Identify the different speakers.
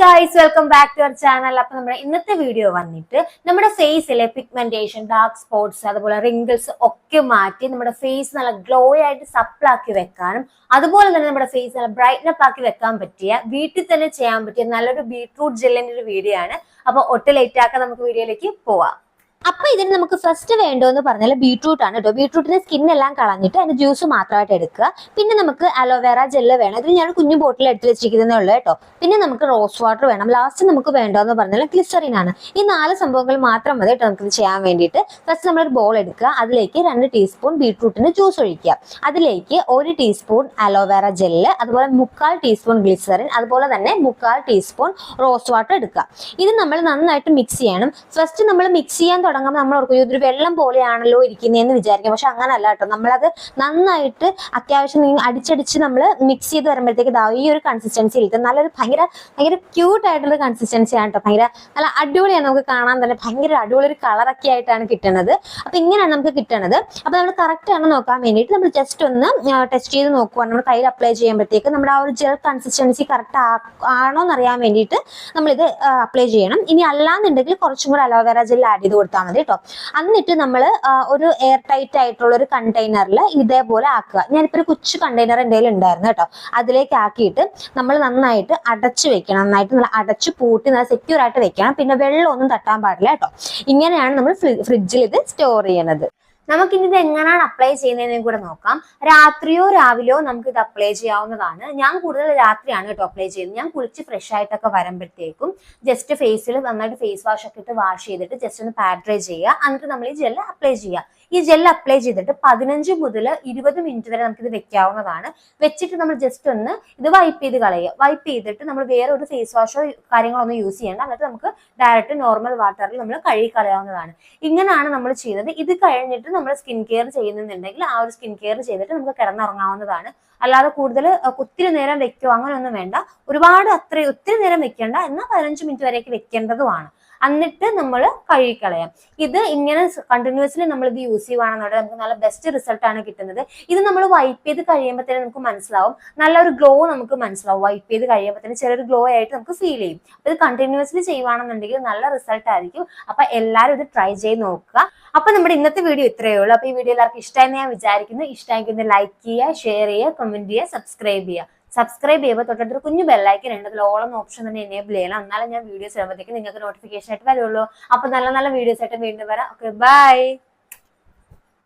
Speaker 1: Guys welcome back to our channel അപ്പൊ നമ്മുടെ ഇന്നത്തെ വീഡിയോ വന്നിട്ട് നമ്മുടെ ഫേസിലെ പിഗ്മെന്റേഷൻ ഡാർക്ക് സ്പോട്സ് അതുപോലെ റിങ്കിൾസ് ഒക്കെ മാറ്റി നമ്മുടെ ഫേസ് നല്ല ഗ്ലോ ആയിട്ട് സപ്ലാക്കി വെക്കാനും അതുപോലെ തന്നെ നമ്മുടെ ഫേസ് നല്ല ബ്രൈറ്റ്നപ്പ് ആക്കി വെക്കാൻ പറ്റിയ വീട്ടിൽ തന്നെ ചെയ്യാൻ പറ്റിയ നല്ലൊരു ബീട്രൂട്ട് ജെല്ലിന്റെ ഒരു വീഡിയോ ആണ്. അപ്പൊ ഒട്ട് നമുക്ക് വീഡിയോയിലേക്ക് പോവാം. അപ്പൊ ഇതിന് നമുക്ക് ഫസ്റ്റ് വേണ്ടതെന്ന് പറഞ്ഞാൽ ബീട്രൂട്ട് ആണ് കേട്ടോ ബീട്രൂട്ടിന്റെ എല്ലാം കളഞ്ഞിട്ട് അതിന്റെ ജ്യൂസ് മാത്രമായിട്ട് എടുക്കുക. പിന്നെ നമുക്ക് അലോവേറ ജെല്ല് വേണം. ഇതിന് ഞാൻ കുഞ്ഞു ബോട്ടിൽ എടുത്ത് വെച്ചിരിക്കുന്നതേ ഉള്ളൂ കേട്ടോ പിന്നെ നമുക്ക് റോസ് വാട്ടർ വേണം. ലാസ്റ്റ് നമുക്ക് വേണ്ടതെന്ന് പറഞ്ഞാൽ ഗ്ലിസറിൻ ആണ്. ഈ നാല് സംഭവങ്ങൾ മാത്രം മതി കേട്ടോ നമുക്ക് ഇത് ചെയ്യാൻ വേണ്ടിയിട്ട്. ഫസ്റ്റ് നമ്മളൊരു ബോൾ എടുക്കുക. അതിലേക്ക് രണ്ട് ടീസ്പൂൺ ബീട്രൂട്ടിന്റെ ജ്യൂസ് ഒഴിക്കുക. അതിലേക്ക് ഒരു ടീസ്പൂൺ അലോവേറ ജെല്ല് അതുപോലെ മുക്കാൽ ടീസ്പൂൺ ഗ്ലിസറിൻ അതുപോലെ തന്നെ മുക്കാൽ ടീസ്പൂൺ റോസ് വാട്ടർ എടുക്കുക. ഇത് നമ്മൾ നന്നായിട്ട് മിക്സ് ചെയ്യണം. ഫസ്റ്റ് നമ്മൾ മിക്സ് ചെയ്യാൻ തുടങ്ങുമ്പോൾ നമ്മൾ ഓർക്കും ഇതൊരു വെള്ളം പോലെയാണല്ലോ ഇരിക്കുന്നതെന്ന് വിചാരിക്കും. പക്ഷെ അങ്ങനല്ല കേട്ടോ. നമ്മളത് നന്നായിട്ട് അത്യാവശ്യം അടിച്ചടിച്ച് നമ്മൾ മിക്സ് ചെയ്ത് വരുമ്പോഴത്തേക്ക് ഇതാവും ഈ ഒരു കൺസിസ്റ്റൻസി ഇരിക്കും നല്ലൊരു ഭയങ്കര ഭയങ്കര ക്യൂട്ട് ആയിട്ടുള്ള കൺസിസ്റ്റൻസി ആണ് കേട്ടോ. ഭയങ്കര നല്ല അടിപൊളിയാണ് നമുക്ക് കാണാൻ തന്നെ. ഭയങ്കര അടിപൊളി ഒരു കളറൊക്കെ ആയിട്ടാണ് കിട്ടുന്നത്. അപ്പൊ ഇങ്ങനെയാണ് നമുക്ക് കിട്ടുന്നത് അപ്പൊ നമ്മൾ കറക്റ്റ് ആണ് നോക്കാൻ വേണ്ടിയിട്ട് നമ്മൾ ജസ്റ്റ് ഒന്ന് ടെസ്റ്റ് ചെയ്ത് നോക്കുവാണ്. നമ്മൾ കയ്യിൽ അപ്ലൈ ചെയ്യുമ്പോഴത്തേക്ക് നമ്മുടെ ആ ഒരു ജെൽ കൺസിസ്റ്റൻസി കറക്റ്റ് ആണോ എന്നറിയാൻ വേണ്ടിയിട്ട് നമ്മളിത് അപ്ലൈ ചെയ്യണം. ഇനി അല്ലാന്നുണ്ടെങ്കിൽ കുറച്ചും കൂടെ അലോവേറ ജെൽ ആഡ് ചെയ്ത് കൊടുത്താൽ മതി കേട്ടോ എന്നിട്ട് നമ്മൾ ഒരു എയർ ടൈറ്റ് ആയിട്ടുള്ള ഒരു കണ്ടെയ്നറിൽ ഇതേപോലെ ആക്കുക. ഞാനിപ്പോൾ ഒരു കൊച്ചു കണ്ടെയ്നർ എന്റെ ഉണ്ടായിരുന്നു കേട്ടോ അതിലേക്ക് ആക്കിയിട്ട് നമ്മൾ നന്നായിട്ട് അടച്ചു വെക്കണം. നന്നായിട്ട് നല്ല അടച്ചു പൂട്ടി നല്ല സെക്യൂർ ആയിട്ട് വെക്കണം. പിന്നെ വെള്ളമൊന്നും തട്ടാൻ പാടില്ല കേട്ടോ ഇങ്ങനെയാണ് നമ്മൾ ഫ്രിഡ്ജിൽ ഇത് സ്റ്റോർ ചെയ്യണത്. നമുക്കിനി ഇത് എങ്ങനെയാണ് അപ്ലൈ ചെയ്യുന്നതെന്ന് കൂടെ നോക്കാം. രാത്രിയോ രാവിലെയോ നമുക്ക് ഇത് അപ്ലൈ ചെയ്യാവുന്നതാണ്. ഞാൻ കൂടുതൽ രാത്രിയാണ് കേട്ടോ അപ്ലൈ ചെയ്യുന്നത്. ഞാൻ കുളിച്ച് ഫ്രഷ് ആയിട്ടൊക്കെ വരുമ്പോഴത്തേക്കും ജസ്റ്റ് ഫേസിൽ നന്നായിട്ട് ഫേസ് വാഷ് ഒക്കെ ഇട്ട് വാഷ് ചെയ്തിട്ട് ജസ്റ്റ് ഒന്ന് പാഡ് ഡ്രൈ ചെയ്യുക. എന്നിട്ട് നമ്മൾ ഈ ജെല്ല് അപ്ലൈ ചെയ്യുക. ഈ ജെല്ല് അപ്ലൈ ചെയ്തിട്ട് പതിനഞ്ച് മുതൽ ഇരുപത് മിനിറ്റ് വരെ നമുക്കിത് വെക്കാവുന്നതാണ്. വെച്ചിട്ട് നമ്മൾ ജസ്റ്റ് ഒന്ന് ഇത് വൈപ്പ് ചെയ്ത് കളയുക. വൈപ്പ് ചെയ്തിട്ട് നമ്മൾ വേറെ ഒരു ഫേസ് വാഷോ കാര്യങ്ങളൊന്നും യൂസ് ചെയ്യേണ്ട. എന്നിട്ട് നമുക്ക് ഡയറക്റ്റ് നോർമൽ വാട്ടറിൽ നമ്മൾ കഴുകി കളയാവുന്നതാണ്. ഇങ്ങനെയാണ് നമ്മൾ ചെയ്യുന്നത്. ഇത് കഴിഞ്ഞിട്ട് നമ്മൾ സ്കിൻ കെയർ ചെയ്യുന്നുണ്ടെങ്കിൽ ആ ഒരു സ്കിൻ കെയർ ചെയ്തിട്ട് നമുക്ക് കിടന്നുറങ്ങാവുന്നതാണ്. അല്ലാതെ കൂടുതൽ ഒത്തിരി നേരം വെക്കോ അങ്ങനെയൊന്നും വേണ്ട. ഒരുപാട് അത്ര ഒത്തിരി നേരം വെക്കേണ്ട. എന്നാൽ പതിനഞ്ച് മിനിറ്റ് വരെയൊക്കെ വെക്കേണ്ടതുമാണ്. എന്നിട്ട് നമ്മൾ കഴുകിക്കളയാം. ഇത് ഇങ്ങനെ കണ്ടിന്യൂസ്ലി നമ്മൾ ഇത് യൂസ് ചെയ്യുവാണെന്നുണ്ടെങ്കിൽ നമുക്ക് നല്ല ബെസ്റ്റ് റിസൾട്ട് ആണ് കിട്ടുന്നത്. ഇത് നമ്മൾ വൈപ്പ് ചെയ്ത് കഴിയുമ്പോൾ തന്നെ നമുക്ക് മനസ്സിലാവും. നല്ലൊരു ഗ്ലോ നമുക്ക് മനസ്സിലാവും. വൈപ്പ് ചെയ്ത് കഴിയുമ്പോൾ തന്നെ ചെറിയൊരു ഗ്ലോ ആയിട്ട് നമുക്ക് ഫീൽ ചെയ്യും. അപ്പൊ ഇത് കണ്ടിന്യൂസ്ലി ചെയ്യുവാണെന്നുണ്ടെങ്കിൽ നല്ല റിസൾട്ട് ആയിരിക്കും. അപ്പൊ എല്ലാവരും ഇത് ട്രൈ ചെയ്ത് നോക്കുക. അപ്പൊ നമ്മുടെ ഇന്നത്തെ വീഡിയോ ഇത്രയേ ഉള്ളൂ. അപ്പൊ ഈ വീഡിയോ എല്ലാവർക്കും ഇഷ്ടമായി ഞാൻ വിചാരിക്കുന്നു. ഇഷ്ടമായിരിക്കുന്ന ലൈക്ക് ചെയ്യുക ഷെയർ ചെയ്യുക കമന്റ് ചെയ്യുക സബ്സ്ക്രൈബ് ചെയ്യുക. സബ്സ്ക്രൈബ് ചെയ്യുമ്പോൾ തൊട്ടടുത്തൊരു കുഞ്ഞു ബെല്ലൈക്കൻ ഉണ്ട്. അതിൽ ഓളം ഓപ്ഷൻ തന്നെ എനേബിൾ ചെയ്യണം. എന്നാലും ഞാൻ വീഡിയോസ് ഇടുമ്പോഴത്തേക്ക് നിങ്ങൾക്ക് നോട്ടിഫിക്കേഷൻ ആയിട്ട് വരുള്ളൂ. അപ്പൊ നല്ല നല്ല വീഡിയോസ് ആയിട്ട് വീണ്ടും വരാം. Okay bye